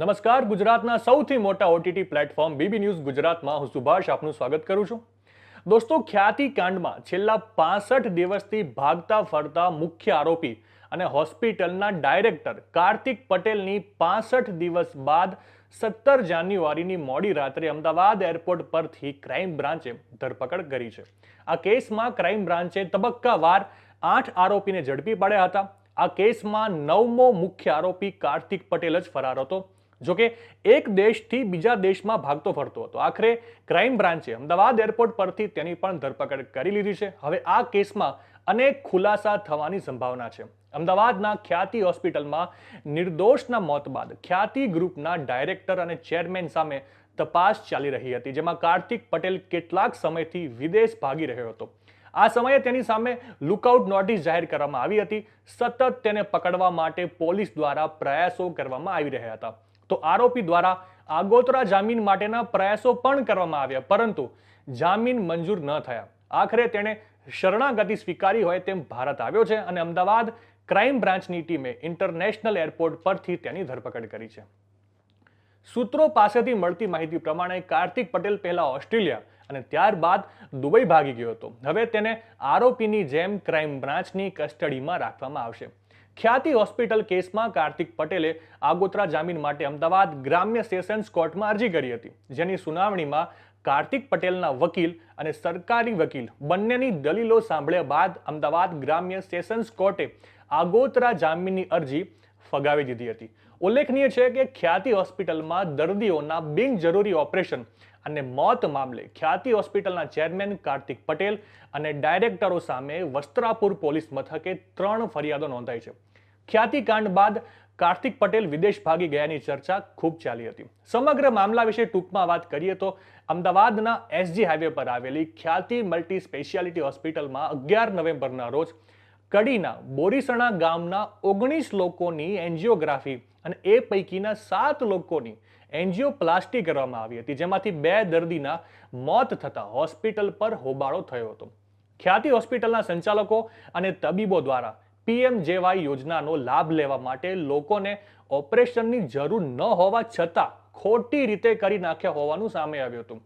નમસ્કાર, ગુજરાતના સૌથી મોટા ઓટીટી પ્લેટફોર્મ બીબી ન્યૂઝ ગુજરાતમાં હું સુભાષ આપનું સ્વાગત કરું છું. દોસ્તો, ખ્યાતિ કાંડમાં છેલ્લા પાસઠ દિવસથી ભાગતા ફરતા મુખ્ય આરોપી અને હોસ્પિટલના ડાયરેક્ટર કાર્તિક પટેલની પાસઠ દિવસ બાદ સત્તર જાન્યુઆરીની મોડી રાત્રે અમદાવાદ એરપોર્ટ પરથી ક્રાઇમ બ્રાન્ચે ધરપકડ કરી છે. આ કેસમાં ક્રાઇમ બ્રાન્ચે તબક્કાવાર આઠ આરોપીને ઝડપી પાડ્યા હતા. આ કેસમાં નવમો મુખ્ય આરોપી કાર્તિક પટેલ જ ફરાર હતો. જોકે એક દેશથી બીજા દેશમાં ભાગતો ફરતો હતો. આખરે ક્રાઇમ બ્રાન્ચે અમદાવાદ એરપોર્ટ પરથી તેની પણ ધરપકડ કરી લીધી છે. હવે આ કેસમાં અનેક ખુલાસા થવાની સંભાવના છે. અમદાવાદના ખ્યાતિ હોસ્પિટલમાં નિર્દોષના મોત બાદ ખ્યાતિ ગ્રુપના ડાયરેક્ટર અને ચેરમેન સામે તપાસ ચાલી રહી હતી, જેમાં કાર્તિક પટેલ કેટલાક સમયથી વિદેશ ભાગી રહ્યો હતો. આ સમયે તેની સામે લુકઆઉટ નોટિસ જાહેર કરવામાં આવી હતી. સતત તેને પકડવા માટે પોલીસ દ્વારા પ્રયાસો કરવામાં આવી રહ્યા હતા. તો આરોપી દ્વારા આગોતરા જામીન માટેના પ્રયાસો પણ કરવામાં આવ્યા, પરંતુ જામીન મંજૂર ન થયા. આખરે તેણે શરણાગતિ સ્વીકારી હોય તેમ ભારત આવ્યો છે અને અમદાવાદ ક્રાઇમ બ્રાન્ચની ટીમે ઇન્ટરનેશનલ એરપોર્ટ પરથી તેની ધરપકડ કરી છે. સૂત્રો પાસેથી મળતી માહિતી પ્રમાણે કાર્તિક પટેલ પહેલા ઓસ્ટ્રેલિયા અને ત્યારબાદ દુબઈ ભાગી ગયો હતો. હવે તેને આરોપીની જેમ ક્રાઇમ બ્રાન્ચની કસ્ટડીમાં રાખવામાં આવશે. ખ્યાતિ હોસ્પિટલ કેસમાં કાર્તિક પટેલે આગોતરા જામીન માટે અમદાવાદ ગ્રામ્ય સેશન્સ કોર્ટમાં અરજી કરી હતી. જેની સુનાવણીમાં કાર્તિક પટેલના વકીલ અને સરકારી વકીલ બંનેની દલીલો સાંભળ્યા બાદ અમદાવાદ ગ્રામ્ય સેશન્સ કોર્ટે આગોતરા જામીનની અરજી ફગાવી દીધી હતી. ઉલ્લેખનીય છે કે ખ્યાતિ હોસ્પિટલમાં દર્દીઓના બિનજરૂરી ઓપરેશન અને મોત મામલે ખ્યાતિ હોસ્પિટલના ચેરમેન કાર્તિક પટેલ અને ડાયરેક્ટરો સામે વસ્ત્રાપુર પોલીસ મથકે ત્રણ ફરિયાદો નોંધાઈ છે. ખ્યાતિકાંડ બાદ કાર્તિક પટેલ વિદેશ ભાગી ગયાની ચર્ચા ખૂબ ચાલી હતી. સમગ્ર મામલા વિશે ટૂંકમાં વાત કરીએ તો અમદાવાદના એસજી હાઈવે પર આવેલી ખ્યાતિ મલ્ટી સ્પેશિયાલિટી હોસ્પિટલમાં અગિયાર નવેમ્બરના રોજ કડીના બોરીસણા ગામના ઓગણીસ લોકોની એન્જિયોગ્રાફી અને એ પૈકીના સાત લોકોની એન્જિયોપ્લાસ્ટી કરવામાં આવી હતી, જેમાંથી બે દર્દીના મોત થતાં હોસ્પિટલ પર હોબાળો થયો હતો. ખ્યાતિ હોસ્પિટલના સંચાલકો અને તબીબો દ્વારા પીએમજેવાય યોજનાનો લાભ લેવા માટે લોકોને ઓપરેશનની જરૂર ન હોવા છતાં ખોટી રીતે કરી નાખ્યા હોવાનું સામે આવ્યું હતું.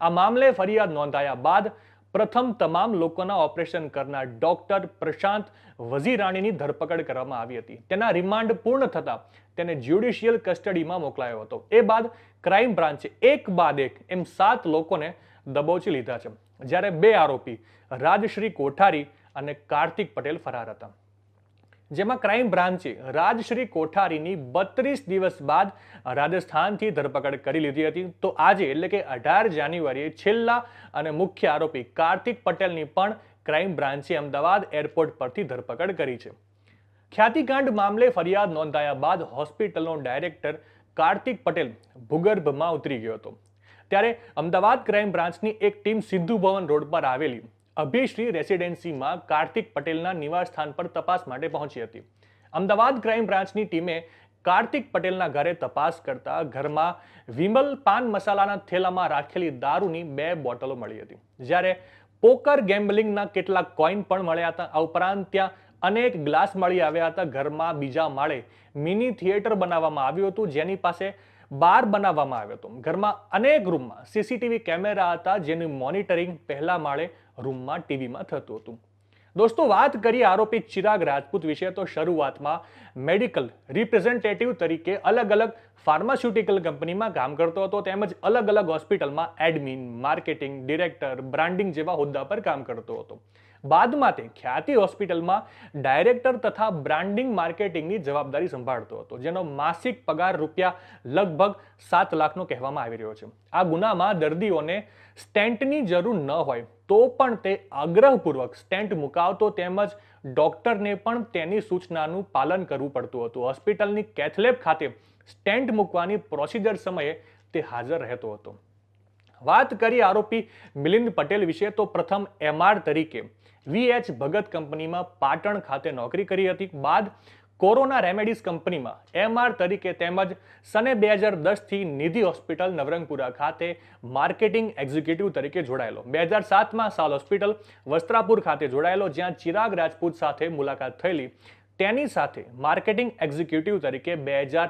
આ મામલે ફરિયાદ નોંધાયા બાદ પ્રથમ તમામ લોકોના ઓપરેશન કરનાર ડોક્ટર પ્રશાંત વઝીરાણીની ધરપકડ કરવામાં આવી હતી. તેના રિમાન્ડ પૂર્ણ થતા તેને જ્યુડિશિયલ કસ્ટડીમાં મોકલાયો હતો. એ બાદ ક્રાઇમ બ્રાન્ચે એક બાદ એક એમ સાત લોકોને દબોચી લીધા છે. જ્યારે બે આરોપી રાજશ્રી કોઠારી અને કાર્તિક પટેલ ફરાર હતા. જેમાં ક્રાઇમ બ્રાન્ચે રાજશ્રી કોઠારીની બત્રીસ દિવસ બાદ રાજસ્થાનથી ધરપકડ કરી લીધી હતી. તો આજે એટલે કે અઢાર જાન્યુઆરીએ છેલ્લા અને મુખ્ય આરોપી કાર્તિક પટેલની પણ ક્રાઇમ બ્રાન્ચે અમદાવાદ એરપોર્ટ પરથી ધરપકડ કરી છે. ખ્યાતિકાંડ મામલે ફરિયાદ નોંધાયા બાદ હોસ્પિટલનો ડાયરેક્ટર કાર્તિક પટેલ ભૂગર્ભમાં ઉતરી ગયો હતો. ત્યારે અમદાવાદ ક્રાઇમ બ્રાન્ચની એક ટીમ સિદ્ધુ ભવન રોડ પર આવેલી અભિશ્રી રેસિડેન્સીમાં કાર્તિક પટેલના નિવાસસ્થાન પર તપાસ માટે પહોંચી હતી. અમદાવાદ ક્રાઇમ બ્રાન્ચની ટીમે કાર્તિક પટેલના ઘરે તપાસ કરતા ઘરમાં વિમલ પાન મસાલાના થેલામાં રાખેલી દારૂની બે બોટલો મળી હતી. જ્યારે પોકર ગેમ્બલિંગના કેટલાક કોઈન પણ મળ્યા હતા. આ ઉપરાંત ત્યાં અનેક ગ્લાસ મળી આવ્યા હતા. ઘરમાં બીજા માળે મિની થિયેટર બનાવવામાં આવ્યું હતું, જેની પાસે બાર બનાવવામાં આવ્યો હતો. ઘરમાં અનેક રૂમમાં સીસીટીવી કેમેરા હતા, જેનું મોનિટરિંગ પહેલા માળે રૂમમાં ટીવીમાં થતું હતું. દોસ્તો, વાત કરીએ આરોપી ચિરાગ રાજપૂત વિશે, તો શરૂઆતમાં મેડિકલ રિપ્રેઝેન્ટેટિવ તરીકે અલગ અલગ ફાર્માસ્યુટિકલ કંપનીમાં કામ કરતો હતો, તેમજ અલગ અલગ હોસ્પિટલમાં એડમિન, માર્કેટિંગ ડિરેક્ટર, બ્રાન્ડિંગ જેવા હોદ્દા પર કામ કરતો હતો. બાદમાં તે ખ્યાતિ હોસ્પિટલમાં ડાયરેક્ટર તથા બ્રાન્ડિંગ માર્કેટિંગની જવાબદારી સંભાળતો હતો, જેનો માસિક પગાર રૂપિયા લગભગ સાત લાખનો કહેવામાં આવી રહ્યો છે. આ ગુનામાં દર્દીઓને સ્ટેન્ટની જરૂર ન હોય તો પણ તે આગ્રહપૂર્વક સ્ટેન્ટ મુકાવતો તેમજ ડોક્ટરને પણ તેની સૂચનાનું પાલન કરવું પડતું હતું. હોસ્પિટલની કેથલેબ ખાતે સ્ટેન્ટ મૂકવાની પ્રોસિજર સમયે તે હાજર રહેતો હતો. વાત કરી આરોપી મિલિંદ પટેલ વિશે, તો પ્રથમ એમઆર તરીકે. વીએચ ભગત કંપનીમાં પાટણ ખાતે નોકરી કરી હતી. બાદ કોરોના રેમેડીઝ કંપનીમાં એમઆર તરીકે તેમજ સને બે હજાર દસથી નિધિ હોસ્પિટલ નવરંગપુરા ખાતે માર્કેટિંગ એક્ઝિક્યુટિવ તરીકે જોડાયેલો. બે હજાર સાતમાં સાલ હોસ્પિટલ વસ્ત્રાપુર ખાતે જોડાયેલો, જ્યાં ચિરાગ રાજપૂત સાથે મુલાકાત થયેલી. તેની સાથે માર્કેટિંગ એક્ઝિક્યુટિવ તરીકે બે હજાર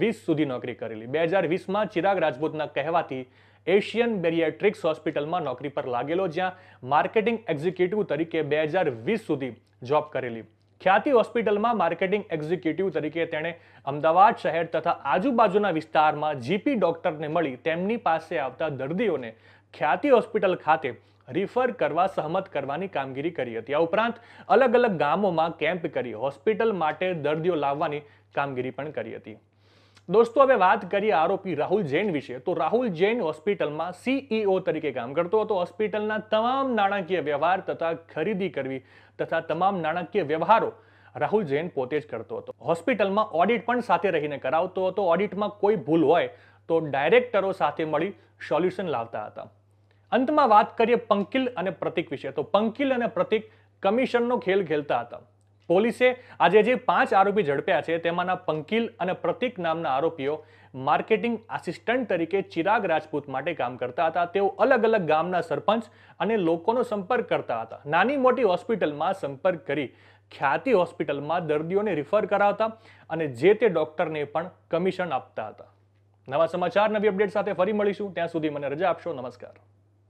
વીસ સુધી નોકરી કરેલી. બે હજાર વીસમાં ચિરાગ રાજપૂતના કહેવાથી એશિયન બેરિયાટ્રિક્સ હોસ્પિટલમાં નોકરી પર લાગેલો જ્યાં માર્કેટિંગ એક્ઝિક્યુટિવ તરીકે બે હજાર વીસ સુધી જોબ કરેલી. ખ્યાતિ હોસ્પિટલમાં માર્કેટિંગ એક્ઝિક્યુટિવ તરીકે તેણે અમદાવાદ શહેર તથા આજુબાજુના વિસ્તારમાં જીપી ડોક્ટરને મળી તેમની પાસે આવતા દર્દીઓને ખ્યાતિ હોસ્પિટલ ખાતે રિફર કરવા સહમત કરવાની કામગીરી કરી હતી. આ ઉપરાંત અલગ અલગ ગામોમાં કેમ્પ કરી હોસ્પિટલ માટે દર્દીઓ લાવવાની કામગીરી પણ કરી હતી. દોસ્તો, હવે વાત કરીએ આરોપી રાહુલ જૈન વિશે. તો રાહુલ જૈન હોસ્પિટલમાં સીઈઓ તરીકે કામ કરતો હતો. હોસ્પિટલના તમામ નાણાકીય વ્યવહાર તથા ખરીદી કરવી તથા તમામ નાણાકીય વ્યવહારો રાહુલ જૈન પોતે જ કરતો હતો. હોસ્પિટલમાં ઓડિટ પણ સાથે રહીને કરાવતો હતો. ઓડિટમાં કોઈ ભૂલ હોય તો ડાયરેક્ટરો સાથે મળી સોલ્યુશન લાવતા હતા. અંતમાં વાત કરીએ પંકિલ અને પ્રતિક વિશે. તો પંકિલ અને પ્રતિક કમિશનનો ખેલ ખેલતા હતા. પોલીસે આજે જે પાંચ આરોપી ઝડપ્યા છે, તેમાંના પંકિલ અને પ્રતિક નામના આરોપીઓ માર્કેટિંગ આસિસ્ટન્ટ તરીકે ચિરાગ રાજપૂત માટે કામ કરતા હતા. તેઓ અલગ અલગ ગામના સરપંચ અને લોકોનો સંપર્ક કરતા હતા. નાની મોટી હોસ્પિટલમાં સંપર્ક કરી ખ્યાતિ હોસ્પિટલમાં દર્દીઓને રિફર કરાવતા અને જે તે ડોક્ટરને પણ કમિશન આપતા હતા. નવા સમાચાર, નવી અપડેટ સાથે ફરી મળીશું. ત્યાં સુધી મને રજા આપશો. નમસ્કાર.